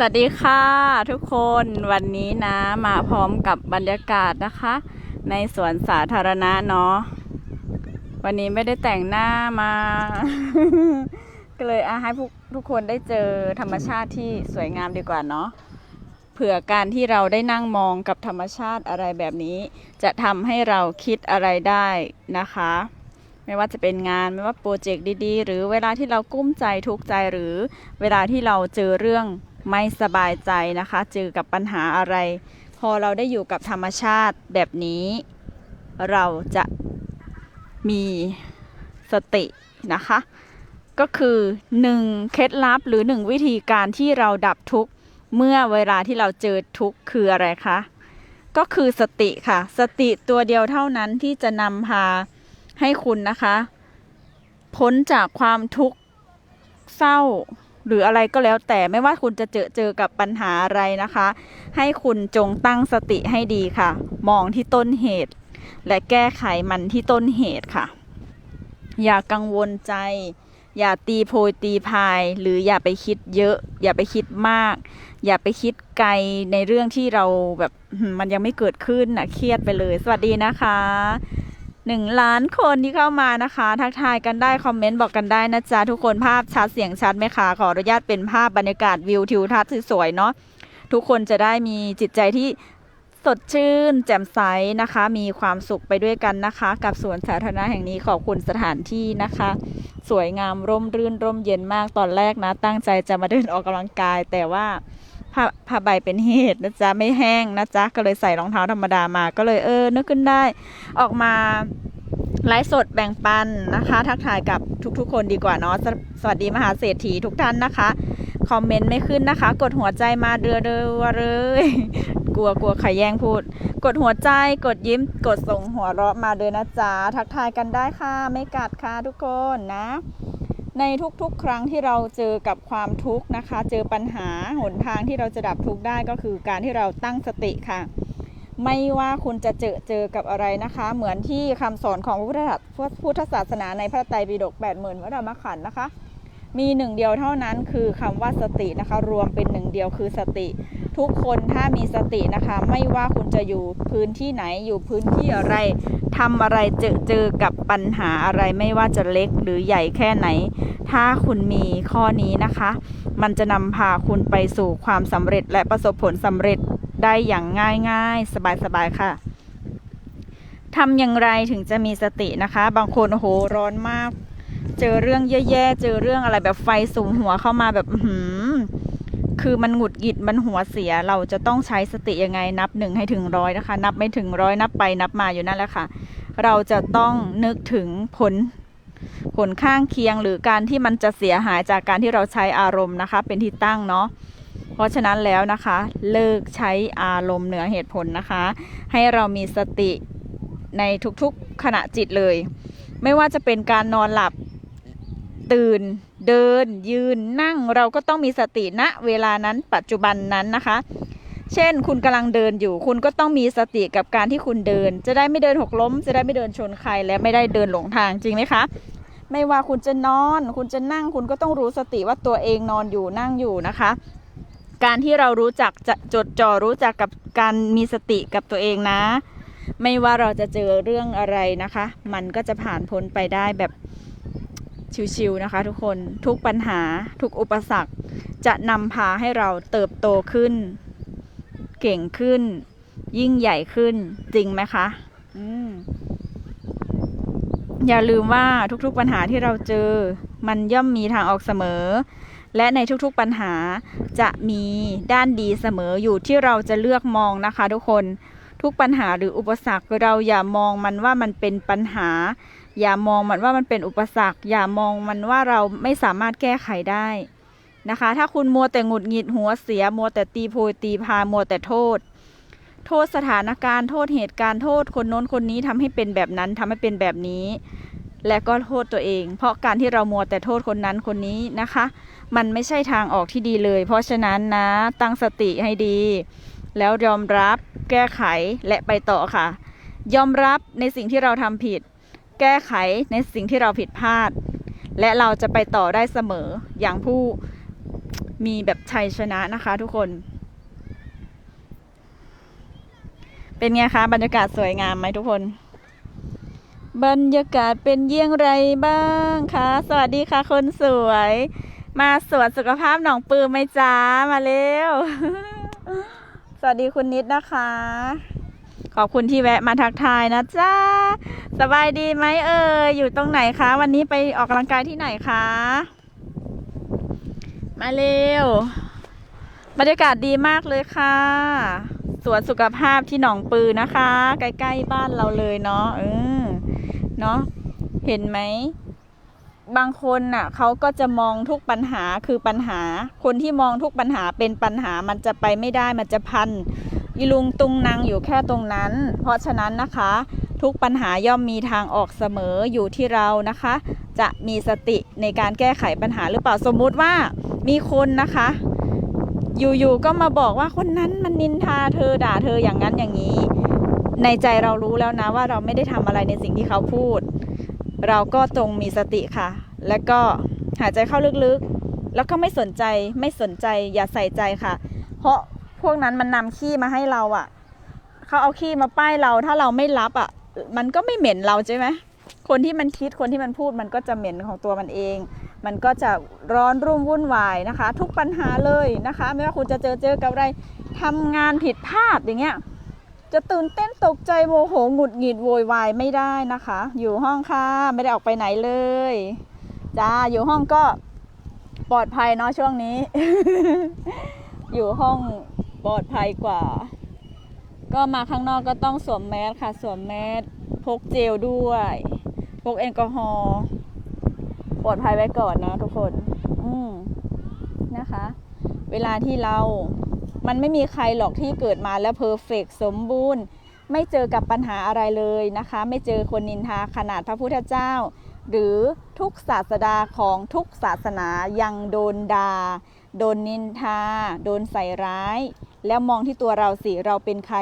สวัสดีค่ะทุกคนวันนี้นะมาพร้อมกับบรรยากาศนะคะ ในสวนสาธารณะเนาะวันนี้ไม่ได้แต่งหน้ามา ก็เลยอาให้ทุกคนได้เจอธรรมชาติที่สวยงามดีกว่าเนาะเผื่อการที่เราได้นั่งมองกับธรรมชาติอะไรแบบนี้ จะทำให้เราคิดอะไรได้นะคะ ไม่ว่าจะเป็นงานไม่ว่าโปรเจกต์ดีๆ หรือเวลาที่เรากุ้มใจทุกใจหรือเวลาที่เราเจอเรื่อง ไม่สบายใจนะคะ เจอกับปัญหาอะไร พอเราได้อยู่กับธรรมชาติแบบนี้ เราจะมีสตินะคะ ก็คือหนึ่งเคล็ดลับหรือหนึ่งวิธีการที่เราดับทุกข์เมื่อเวลาที่เราเจอทุกข์คืออะไรคะก็คือสติค่ะ สติตัวเดียวเท่านั้นที่จะนำพาให้คุณนะคะ พ้นจากความทุกข์เศร้า หรืออะไรก็แล้วแต่ไม่ว่าคุณจะเจอเจอกับปัญหาอะไรนะคะ ให้คุณจงตั้งสติให้ดีค่ะ มองที่ต้นเหตุ และแก้ไขมันที่ต้นเหตุค่ะ อย่ากังวลใจ อย่าตีโพยตีพาย หรืออย่าไปคิดเยอะ อย่าไปคิดมาก อย่าไปคิดไกลในเรื่องที่เราแบบมมันยังไม่เกิดขึ้นนะเครียดไปเลย สวัสดีนะคะ หนึ่งล้านคนที่เข้ามานะคะ ทักทายกันได้คอมเมนต์บอกกันได้นะจ๊ะทุกคนภาพชัดเสียงชัดไหมคะขออนุญาตเป็นภาพบรรยากาศวิวทิวทัศน์สวยๆเนาะทุกคนจะได้มีจิตใจที่สดชื่น แจ่มใสนะคะ มีความสุขไปด้วยกันนะคะ กับสวนสาธารณะแห่งนี้ขอบคุณสถานที่นะคะ สวยงามร่มรื่นร่มเย็นมากตอนแรกนะ ตั้งใจจะมาเดินออกกำลังกายแต่ว่า ผ้าผ้าใบเป็นเหตุนะจ๊ะไม่แห้งนะจ๊ะก็เลยใส่รองเท้าธรรมดามาก็เลยเออนึกขึ้นได้ ออกมาไลฟ์สดแบ่งปันนะคะ ทักทายกับทุกๆ คนดีกว่าเนาะสวสวัสดีมหาเศรษฐีทุกท่านนะคะ คอมเมนต์ไม่ขึ้นนะคะ กดหัวใจมาเดือเดือเลย กลัวกลัวใครแย่งพูด กดหัวใจกดยิ้มกดส่งหัวเราะมาเดือนะจ๊ะทักทายกันได้ค่ะ ไม่กัดค่ะทุกคนนะ ในทุกๆ ครั้งที่เราเจอกับความทุกข์นะคะ เจอปัญหาหนทางที่เราจะดับทุกข์ได้ก็คือการที่เราตั้งสติค่ะ ไม่ว่าคุณจะเจอเจอกับอะไรนะคะ เหมือนที่คำสอนของพระพุทธศาสนาในพระไตรปิฎก8 0,000วัธรรมขันธ์นะคะ มีหนึ่งเดียวเท่านั้นคือคำว่าสตินะคะ รวมเป็นหนึ่งเดียวคือสติ ทุกคนถ้ามีสตินะคะ ไม่ว่าคุณจะอยู่พื้นที่ไหนอยู่พื้นที่อะไรทำอะไรเจอเจอกับปัญหาอะไรไม่ว่าจะเล็กหรือใหญ่แค่ไหน ถ้าคุณมีข้อนี้นะคะ มันจะนำพาคุณไปสู่ความสำเร็จและประสบผลสำเร็จได้อย่างง่ายๆ สบายๆค่ะทำอย่างไรถึงจะมีสตินะคะ บางคนโอ้โหร้อนมาก เจอเรื่องแย่ๆ เจอเรื่องอะไรแบบไฟสูงหัวเข้ามาแบบหือคือมันหงุดหงิดมันหัวเสียเราจะต้องใช้สติยังไงนับหนึ่งให้ถึงร้อยนะคะ นับไม่ถึงร้อยนับไปนับมาอยู่นั่นแหละค่ะ เราจะต้องนึกถึงผลผลข้างเคียงหรือการที่มันจะเสียหายจากการที่เราใช้อารมณ์นะคะ เป็นที่ตั้งเนาะเพราะฉะนั้นแล้วนะคะ เลิกใช้อารมณ์เหนือเหตุผลนะคะ ให้เรามีสติในทุกๆขณะจิตเลย ไม่ว่าจะเป็นการนอนหลับ ตื่น เดิน ยืน นั่ง เราก็ต้องมีสติณเวลานั้น ปัจจุบันนั้นนะคะ เช่น คุณกำลังเดินอยู่ คุณก็ต้องมีสติกับการที่คุณเดิน จะได้ไม่เดินหกล้ม จะได้ไม่เดินชนใคร และไม่ได้เดินหลงทางจริงไหมคะ ไม่ว่าคุณจะนอน คุณจะนั่ง คุณก็ต้องรู้สติว่าตัวเองนอนอยู่ นั่งอยู่นะคะ การที่เรารู้จักจะจดจ่อรู้จักกับการมีสติกับตัวเองนะ ไม่ว่าเราจะเจอเรื่องอะไรนะคะ มันก็จะผ่านพ้นไปได้แบบ ชิวๆนะคะ ทุกคนทุกปัญหาทุกอุปสรรค จะนำพาให้เราเติบโตขึ้น เก่งขึ้น ยิ่งใหญ่ขึ้นจริงไหมคะออย่าลืมว่าทุกๆปัญหาที่เราเจอ มันย่อมมีทางออกเสมอ และในทุกๆปัญหาจะมีด้านดีเสมออยู่ที่เราจะเลือกมองนะคะ ทุกคน ทุกปัญหาหรืออุปสรรคเราอย่ามองมันว่ามันเป็นปัญหา อย่ามองมันว่ามันเป็นอุปสรรค อย่ามองมันว่าเราไม่สามารถแก้ไขได้นะคะ ถ้าคุณมัวแต่หงุดหงิดหัวเสีย มัวแต่ตีโพยตีพามัวแต่โทษ โทษสถานการณ์โทษเหตุการณ์โทษคนโน้นคนนี้ทำให้เป็นแบบนั้นทำให้เป็นแบบนี้ และก็โทษตัวเอง เพราะการที่เรามัวแต่โทษคนนั้นคนนี้นะคะ มันไม่ใช่ทางออกที่ดีเลย เพราะฉะนั้นนะตั้งสติให้ดี แล้วยอมรับแก้ไขและไปต่อค่ะ ยอมรับในสิ่งที่เราทำผิด แก้ไขในสิ่งที่เราผิดพลาด และเราจะไปต่อได้เสมออย่างผู้มีแบบชัยชนะนะคะทุกคน เป็นไงคะบรรยากาศสวยงามไหมทุกคน บรรยากาศเป็นเยี่ยงไรบ้างคะสวัสดีค่ะคนสวย มาสวนสุขภาพหนองปือไหมจ้ามาเร็ว สวัสดีคุณนิดนะคะ ขอบคุณที่แวะมาทักทายนะจ้าสบายดีไหมเอ่ยอยู่ตรงไหนคะ วันนี้ไปออกกำลังกายที่ไหนคะ มาเร็วบรรยากาศดีมากเลยค่ะ สวนสุขภาพที่หนองปือนะคะ ใกล้ๆบ้านเราเลยเนาะเออเนาะเห็นไหม บางคนน่ะเขาก็จะมองทุกปัญหาคือปัญหา คนที่มองทุกปัญหาเป็นปัญหามันจะไปไม่ได้มันจะพันอีลุงตุงนางอยู่แค่ตรงนั้น เพราะฉะนั้นนะคะ ทุกปัญหาย่อมมีทางออกเสมออยู่ที่เรานะคะ จะมีสติในการแก้ไขปัญหาหรือเปล่าสมมุติว่ามีคนนะคะ อยู่ๆก็มาบอกว่าคนนั้นมันนินทาเธอด่าเธออย่างนั้นอย่างนี้ ในใจเรารู้แล้วนะว่าเราไม่ได้ทำอะไรในสิ่งที่เขาพูด เราก็ตรงมีสติค่ะ แล้วก็หายใจเข้าลึกๆ แล้วก็ไม่สนใจไม่สนใจอย่าใส่ใจค่ะ เพราะพวกนั้นมันนำขี้มาให้เราอะ่ะเขาเอาขี้มาป้ายเราถ้าเราไม่รับอะ่ะ มันก็ไม่เหม็นเราใช่ไหมคนที่มันคิดคนที่มันพูดมันก็จะเหม็นของตัวมันเอง มันก็จะร้อนรุ่มวุ่นวายนะคะ ทุกปัญหาเลยนะคะ ไม่ว่าคุณจะเจอเจอกับอะไรทำงานผิดพลาดอย่างเงี้ย จะตื่นเต้นตกใจโมโหหงุดหงิดโวยวายไม่ได้นะคะ อยู่ห้องค่ะไม่ได้ออกไปไหนเลยจ้าอยู่ห้องก็ปลอดภัยเนาะช่วงนี้ อยู่ห้องปลอดภัยกว่า ก็มาข้างนอกก็ต้องสวมแมสค่ะ สวมแมสพกเจลด้วยพกแอลกอฮอล์ปลอดภัยไว้ก่อนนะทุกคน อืมนะคะ เวลาที่เรา มันไม่มีใครหรอกที่เกิดมาแล้วเพอร์เฟกสมบูรณ์ ไม่เจอกับปัญหาอะไรเลยนะคะ ไม่เจอคนนินทาขนาดพระพุทธเจ้า หรือทุกศาสดาของทุกศาสนายังโดนดา่าโดนนินทา โดนใส่ร้าย แล้วมองที่ตัวเราสิเราเป็นใคร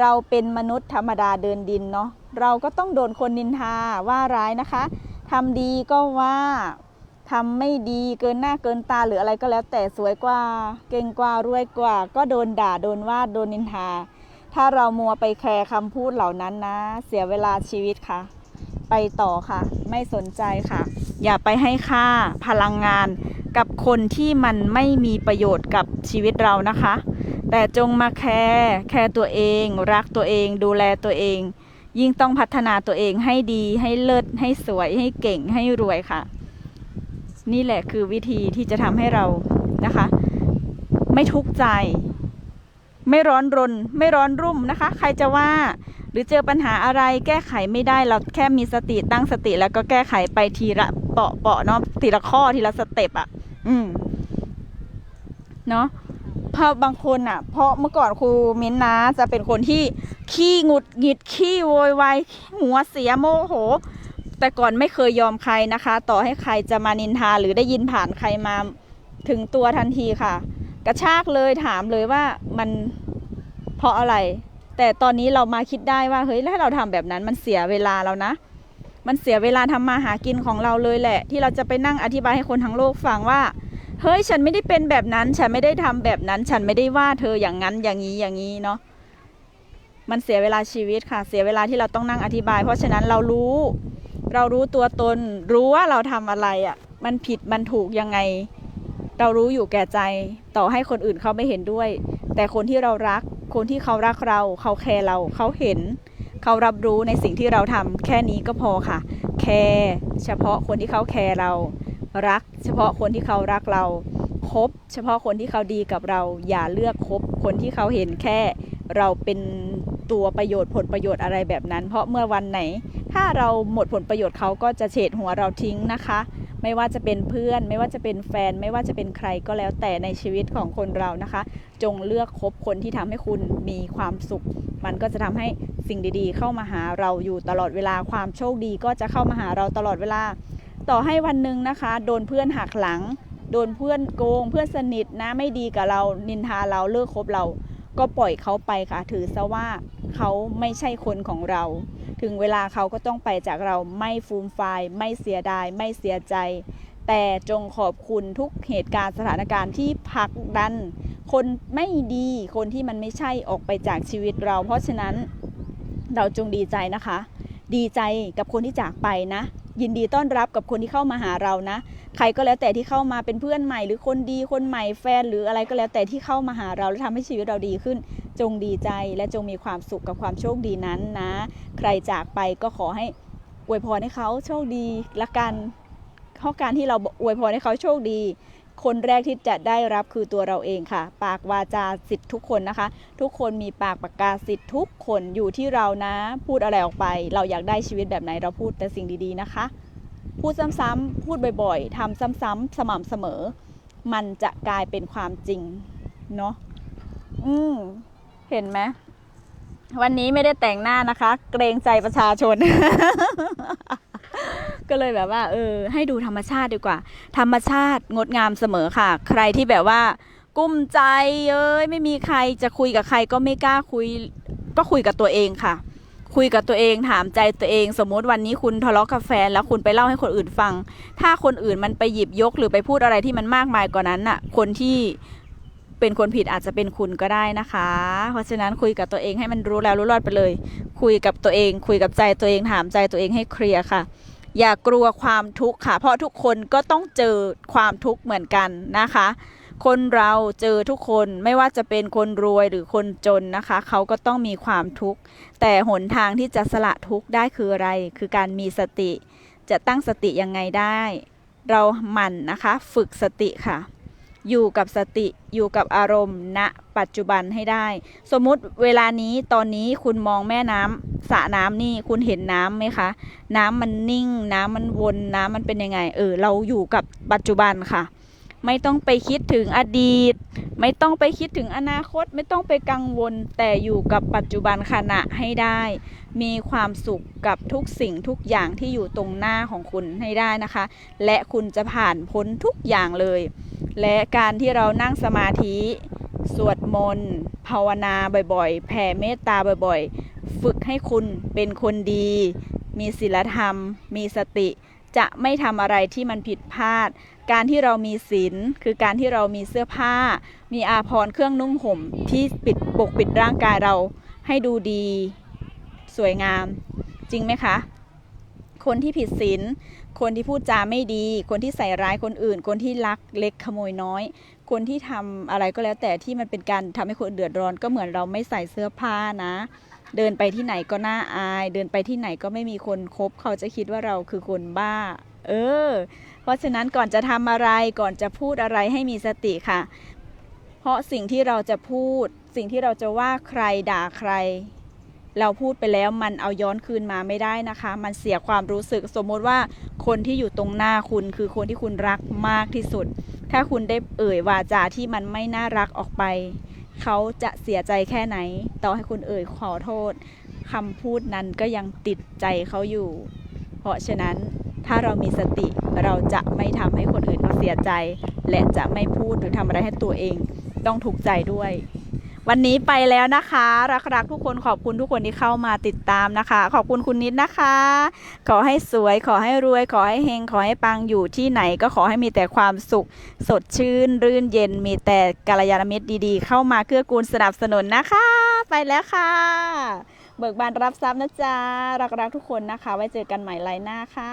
เราเป็นมนุษย์ธรรมดาเดินดินเนาะเราก็ต้องโดนคนนินทาว่าร้ายนะคะทำดีก็ว่า ทำไม่ดีเกินหน้าเกินตาหรืออะไรก็แล้ว แต่สวยกว่า เก่งกว่ารวยกว่า ก็โดนด่าโดนว่าโดนนินทา ถ้าเรามัวไปแคร์คำพูดเหล่านั้นนะ เสียเวลาชีวิตค่ะ ไปต่อค่ะ ไม่สนใจค่ะ อย่าไปให้ค่าพลังงานกับคนที่มันไม่มีประโยชน์กับชีวิตเรานะคะ แต่จงมาแคร์แคร์ตัวเอง รักตัวเอง ดูแลตัวเอง ยิ่งต้องพัฒนาตัวเองให้ดีให้เลิศให้สวยให้เก่งให้รวยค่ะ นี่แหละคือวิธีที่จะทำให้เรานะคะ ไม่ทุกข์ใจ ไม่ร้อนรน ไม่ร้อนรุ่มนะคะ ใครจะว่าหรือเจอปัญหาอะไรแก้ไขไม่ได้เราแค่มีสติตั้งสติ แล้วก็แก้ไขไปทีละเปาะเปาะเนาะทีละข้อทีละสเต็ปอะ อืมเนาะเพราะบางคนอะ เพราะเมื่อก่อนครูมิ้นนะจะเป็นคนที่ขี้งุดหงิดขี้โวยวายหัวเสียโมโห แต่ก่อนไม่เคยยอมใครนะคะ ต่อให้ใครจะมานินทาหรือได้ยินผ่านใครมาถึงตัวทันทีค่ะ กระชากเลยถามเลยว่ามันเพราะอะไร แต่ตอนนี้เรามาคิดได้ว่าเฮ้ยถ้าเราทำแบบนั้นมันเสียเวลาเรานะ มันเสียเวลาทำมาหากินของเราเลยแหละ ที่เราจะไปนั่งอธิบายให้คนทั้งโลกฟังว่าเฮ้ยฉันไม่ได้เป็นแบบนั้น ฉันไม่ได้ทำแบบนั้น ฉันไม่ได้ว่าเธออย่างนั้นอย่างนี้อย่างนี้เนาะมันเสียเวลาชีวิตค่ะ เสียเวลาที่เราต้องนั่งอธิบาย เพราะฉะนั้นเรารู้ เรารู้ตัวตน รู้ว่าเราทำอะไรอะ่ะ มันผิดมันถูกยังไง เรารู้อยู่แก่ใจ ต่อให้คนอื่นเขาไม่เห็นด้วย แต่คนที่เรารัก คนที่เขารักเรา เขาแคร์เรา เขาเห็น เขารับรู้ในสิ่งที่เราทำแค่นี้ก็พอค่ะ แคร์เฉพาะคนที่เขาแคร์เรา รัก เฉพาะคนที่เขารักเราคบเฉพาะคนที่เขาดีกับเรา อย่าเลือกคบคนที่เขาเห็นแค่ เราเป็นตัวประโยชน์ผลประโยชน์อะไรแบบนั้น เพราะเมื่อวันไหน ถ้าเราหมดผลประโยชน์เขาก็จะเฉดหัวเราทิ้งนะคะ ไม่ว่าจะเป็นเพื่อน ไม่ว่าจะเป็นแฟน ไม่ว่าจะเป็นใครก็แล้วแต่ในชีวิตของคนเรานะคะ จงเลือกคบคนที่ทำให้คุณมีความสุข มันก็จะทำให้สิ่งดีๆ เข้ามาหาเราอยู่ตลอดเวลาความโชคดีก็จะเข้ามาหาเราตลอดเวลา ต่อให้วันหนึ่งนะคะ โดนเพื่อนหักหลัง โดนเพื่อนโกง เพื่อนสนิทนะไม่ดีกับเรานินทาเราเลิกคบเรา ก็ปล่อยเขาไปค่ะถือซะว่าเขาไม่ใช่คนของเรา ถึงเวลาเขาก็ต้องไปจากเราไม่ฟูมไฟายไม่เสียดาย ไม่เสียใจ แต่จงขอบคุณทุกเหตุการณ์สถานการณ์ที่ผลักดัน คนไม่ดีคนที่มันไม่ใช่ออกไปจากชีวิตเรา เพราะฉะนั้นเราจงดีใจนะคะ ดีใจกับคนที่จากไปนะ ยินดีต้อนรับกับคนที่เข้ามาหาเรานะ ใครก็แล้วแต่ที่เข้ามาเป็นเพื่อนใหม่ หรือคนดีคนใหม่แฟนหรืออะไรก็แล้วแต่ที่เข้ามาหาเราและทำให้ชีวิตเราดีขึ้น จงดีใจและจงมีความสุขกับความโชคดีนั้นนะ ใครจากไปก็ขอให้อวยพรให้เขาโชคดีละกันข้อการที่เราอวยพรให้เขาโชคดี คนแรกที่จะได้รับคือตัวเราเองค่ะ ปากวาจาสิทธิ์ทุกคนนะคะ ทุกคนมีปากปากกาสิทธิ์ทุกคนอยู่ที่เรานะ พูดอะไรออกไป เราอยากได้ชีวิตแบบไหนเราพูดแต่สิ่งดีๆนะคะ พูดซ้ำๆพูดบ่อยๆทำซ้ำๆสม่ำเสมอ มันจะกลายเป็นความจริงเนาะอืม เห็นไหมวันนี้ไม่ได้แต่งหน้านะคะ เกรงใจประชาชน ก็เลยแบบว่า เออ ให้ดูธรรมชาติดีกว่า ธรรมชาติงดงามเสมอค่ะ ใครที่แบบว่า กุ้มใจเอ้ยไม่มีใครจะคุยกับใครก็ไม่กล้าคุย ก็คุยกับตัวเองค่ะ คุยกับตัวเองถามใจตัวเอง สมมติวันนี้คุณทะเลาะกับแฟนแล้วคุณไปเล่าให้คนอื่นฟัง ถ้าคนอื่นมันไปหยิบยกหรือไปพูดอะไรที่มันมากมายกว่านั้นน่ะ คนที่ เป็นคนผิดอาจจะเป็นคุณก็ได้นะคะ เพราะฉะนั้นคุยกับตัวเองให้มันรู้แล้วรู้รอดไปเลย คุยกับตัวเอง คุยกับใจตัวเองถามใจตัวเองให้เคลียร์ค่ะ อย่ากลัวความทุกข์ค่ะ เพราะทุกคนก็ต้องเจอความทุกข์เหมือนกันนะคะ คนเราเจอทุกคนไม่ว่าจะเป็นคนรวยหรือคนจนนะคะ เขาก็ต้องมีความทุกข์ แต่หนทางที่จะสละทุกข์ได้คืออะไร คือการมีสติ จะตั้งสติยังไงได้ เราหมั่นนะคะ ฝึกสติค่ะ อยู่กับสติอยู่กับอารมณ์ณปัจจุบันให้ได้ สมมุติเวลานี้ตอนนี้คุณมองแม่น้ำสระน้ำนี่คุณเห็นน้ำไหมคะ น้ำมันนิ่ง น้ำมันวนน้ำมันเป็นยังไง เออ เราอยู่กับปัจจุบันค่ะ ไม่ต้องไปคิดถึงอดีต ไม่ต้องไปคิดถึงอนาคต ไม่ต้องไปกังวลแต่อยู่กับปัจจุบันขณะให้ได้ มีความสุขกับทุกสิ่งทุกอย่างที่อยู่ตรงหน้าของคุณให้ได้นะคะ และคุณจะผ่านพ้นทุกอย่างเลย และการที่เรานั่งสมาธิ สวดมนต์ ภาวนาบ่อยๆ แผ่เมตตาบ่อยๆ ฝึกให้คุณเป็นคนดี มีศีลธรรม มีสติ จะไม่ทำอะไรที่มันผิดพลาด การที่เรามีศีลคือการที่เรามีเสื้อผ้า มีอาภรณ์เครื่องนุ่งห่มที่ปิดปกปิดร่างกายเราให้ดูดี สวยงาม จริงไหมคะ คนที่ผิดศีล คนที่พูดจาไม่ดี คนที่ใส่ร้ายคนอื่น คนที่ลักเล็กขโมยน้อย คนที่ทำอะไรก็แล้วแต่ที่มันเป็นการทำให้คนอื่นเดือดร้อนก็เหมือนเราไม่ใส่เสื้อผ้านะ เดินไปที่ไหนก็น่าอาย เดินไปที่ไหนก็ไม่มีคนคบ เขาจะคิดว่าเราคือคนบ้า เออ เพราะฉะนั้นก่อนจะทำอะไรก่อนจะพูดอะไรให้มีสติค่ะ เพราะสิ่งที่เราจะพูด สิ่งที่เราจะว่าใครด่าใคร เราพูดไปแล้วมันเอาย้อนคืนมาไม่ได้นะคะ มันเสียความรู้สึกสมมติว่าคนที่อยู่ตรงหน้าคุณคือคนที่คุณรักมากที่สุด ถ้าคุณได้เอ่ยวาจาที่มันไม่น่ารักออกไป เขาจะเสียใจแค่ไหน ต่อให้คุณเอ่ยขอโทษคำพูดนั้นก็ยังติดใจเขาอยู่ เพราะฉะนั้นถ้าเรามีสติเราจะไม่ทำให้คนอื่นเขาเสียใจ และจะไม่พูดหรือทำอะไรให้ตัวเอง ต้องถูกใจด้วย วันนี้ไปแล้วนะคะรักรักๆทุกคนขอบคุณทุกคนที่เข้ามาติดตามนะคะ ขอบคุณคุณนิดนะคะ ขอให้สวย ขอให้รวย ขอให้เฮง ขอให้ปังอยู่ที่ไหน ก็ขอให้มีแต่ความสุข สดชื่น รื่นเย็น มีแต่กัลยาณมิตรดีๆ เข้ามาเกื้อกูลสนับสนุนนะคะ ไปแล้วค่ะ เบิกบานรับทรัพย์นะจ๊ะรักๆทุกคนนะคะ ไว้เจอกันใหม่ไลน์หน้าค่ะ